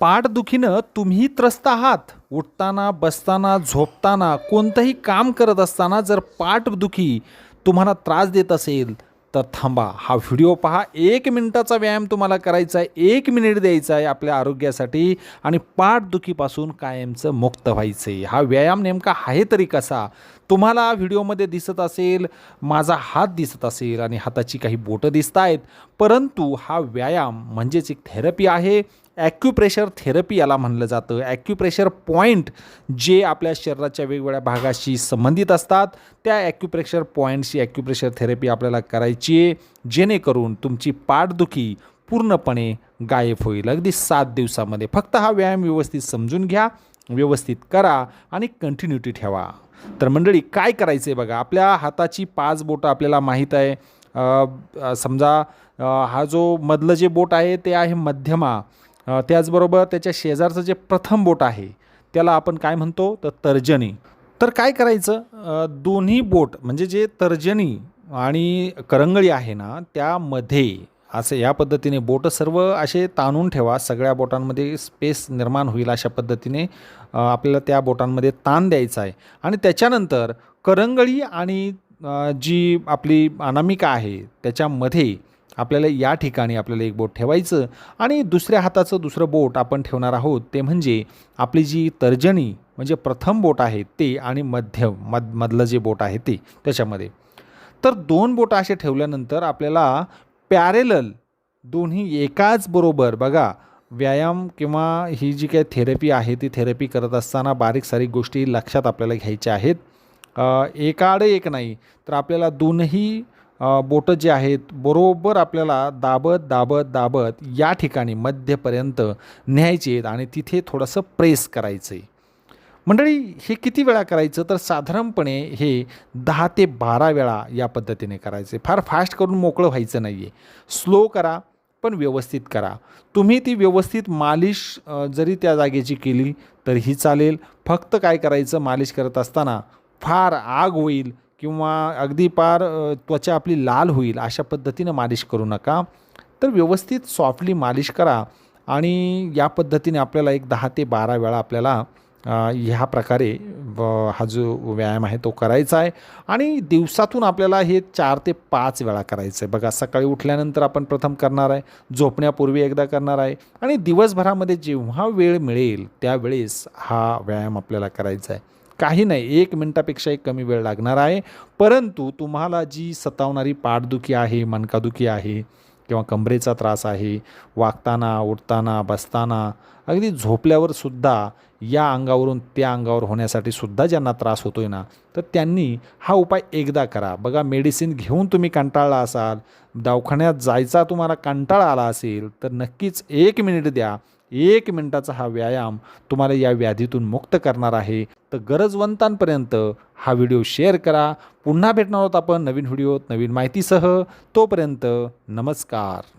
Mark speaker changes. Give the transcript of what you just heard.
Speaker 1: पाठदुखीनं तुम्ही त्रस्त आहात. उठताना बसताना झोपताना कोणतंही काम करत असताना जर पाठदुखी तुम्हाला त्रास देत असेल तर थांबा. हा व्हिडिओ पहा. एक मिनिटाचा व्यायाम तुम्हाला करायचा आहे. एक मिनिट द्यायचा आहे आपल्या आरोग्यासाठी आणि पाठदुखीपासून कायमचं मुक्त व्हायचं आहे. हा व्यायाम नेमका आहे तरी कसा? तुम्हाला व्हिडिओमध्ये दिसत असेल माझा हात दिसत असेल आणि हाताची काही बोटं दिसत आहेत परंतु हा व्यायाम म्हणजेच एक थेरपी आहे. ॲक्युप्रेशर थेरपी याला म्हणलं जातं. ॲक्युप्रेशर पॉईंट जे आपल्या शरीराच्या वेगवेगळ्या भागाशी संबंधित असतात त्या ॲक्युप्रेशर पॉईंटशी ॲक्युप्रेशर थेरपी आपल्याला करायची आहे. जेणेकरून तुमची पाठदुखी पूर्णपणे गायब होईल. अगदी सात दिवसामध्ये. फक्त हा व्यायाम व्यवस्थित समजून घ्या व्यवस्थित करा आणि कंटिन्युटी ठेवा. तर मंडळी काय करायचं आहे बघा? आपल्या हाताची पाच बोटं आपल्याला माहीत आहे. समजा हा जो मधलं जे बोट आहे ते आहे मध्यमा. त्याचबरोबर त्याच्या शेजारचं जे प्रथम बोट आहे त्याला आपण काय म्हणतो? तर तर्जनी. तर काय करायचं? दोन्ही बोट म्हणजे जे तर्जनी आणि करंगळी आहे ना त्यामध्ये असं या पद्धतीने बोटं सर्व असे ताणून ठेवा. सगळ्या बोटांमध्ये स्पेस निर्माण होईल अशा पद्धतीने आपल्याला त्या बोटांमध्ये ताण द्यायचा आहे. आणि त्याच्यानंतर करंगळी आणि जी आपली अनामिका आहे त्याच्यामध्ये आपल्याला या ठिकाणी आपल्याला एक बोट ठेवायचं आणि दुसऱ्या हाताचं दुसरं बोट आपण ठेवणार आहोत ते म्हणजे आपली जी तर्जनी म्हणजे प्रथम बोट आहे ते आणि मध्य मध मधलं जे बोट आहे ते त्याच्यामध्ये. तर दोन बोट असे ठेवल्यानंतर आपल्याला पॅरेलल दोन्ही एकाच बरोबर बघा व्यायाम किंवा ही जी काही थेरपी आहे ती थेरपी करत असताना बारीक सारीक गोष्टी लक्षात आपल्याला घ्यायच्या आहेत. अ, एक नाही तर आपल्याला दोनही बोटं जे आहेत बरोबर आपल्याला दाबत दाबत दाबत या ठिकाणी मध्यपर्यंत न्यायचे आहेत आणि तिथे थोडंसं प्रेस करायचं आहे. मंडळी हे किती वेळा करायचं? तर साधारणपणे हे दहा ते बारा वेळा या पद्धतीने करायचे फार फास्ट करून मोकळं व्हायचं नाही आहे. स्लो करा पण व्यवस्थित करा. तुम्ही ती व्यवस्थित मालिश जरी त्या जागेची केली तरीही चालेल. फक्त काय करायचं? मालिश करत असताना फार आग होईल किंवा अगदी पार त्वचा आपली लाल होईल अशा पद्धतीनं मालिश करू नका. तर व्यवस्थित सॉफ्टली मालिश करा आणि या पद्धतीने आपल्याला एक दहा ते बारा वेळा आपल्याला ह्या प्रकारे व- हा जो व्यायाम आहे तो करायचा आहे. आणि दिवसातून आपल्याला हे चार ते पाच वेळा करायचं आहे. बघा सकाळी उठल्यानंतर आपण प्रथम करणार आहे झोपण्यापूर्वी एकदा करणार आहे आणि दिवसभरामध्ये जेव्हा वेळ मिळेल त्यावेळेस हा व्यायाम आपल्याला करायचा आहे. काही नाही एक मिनटापेक्षाही कमी वेळ लागणार आहे. परंतु तुम्हाला जी सतावणारी पाठदुखी आहे मनकादुखी आहे किंवा कंबरेचा त्रास आहे वागताना उठताना बसताना अगदी झोपल्यावर सुद्धा या अंगावरून त्या अंगावर होण्यासाठी सुद्धा ज्यांना त्रास होतोय ना तर त्यांनी हा उपाय एकदा करा. बघा मेडिसिन घेऊन तुम्ही कंटाळला असाल दवाखान्यात जायचा तुम्हाला कंटाळा आला असेल तर नक्कीच एक मिनिट द्या. एक मिनटाचा हा व्यायाम तुम्हाला या व्याधीतून मुक्त करणार आहे. तर गरजवंतांपर्यंत हा व्हिडिओ शेअर करा. पुन्हा भेटणार आहोत आपण नवीन व्हिडिओत नवीन माहितीसह. तोपर्यंत नमस्कार.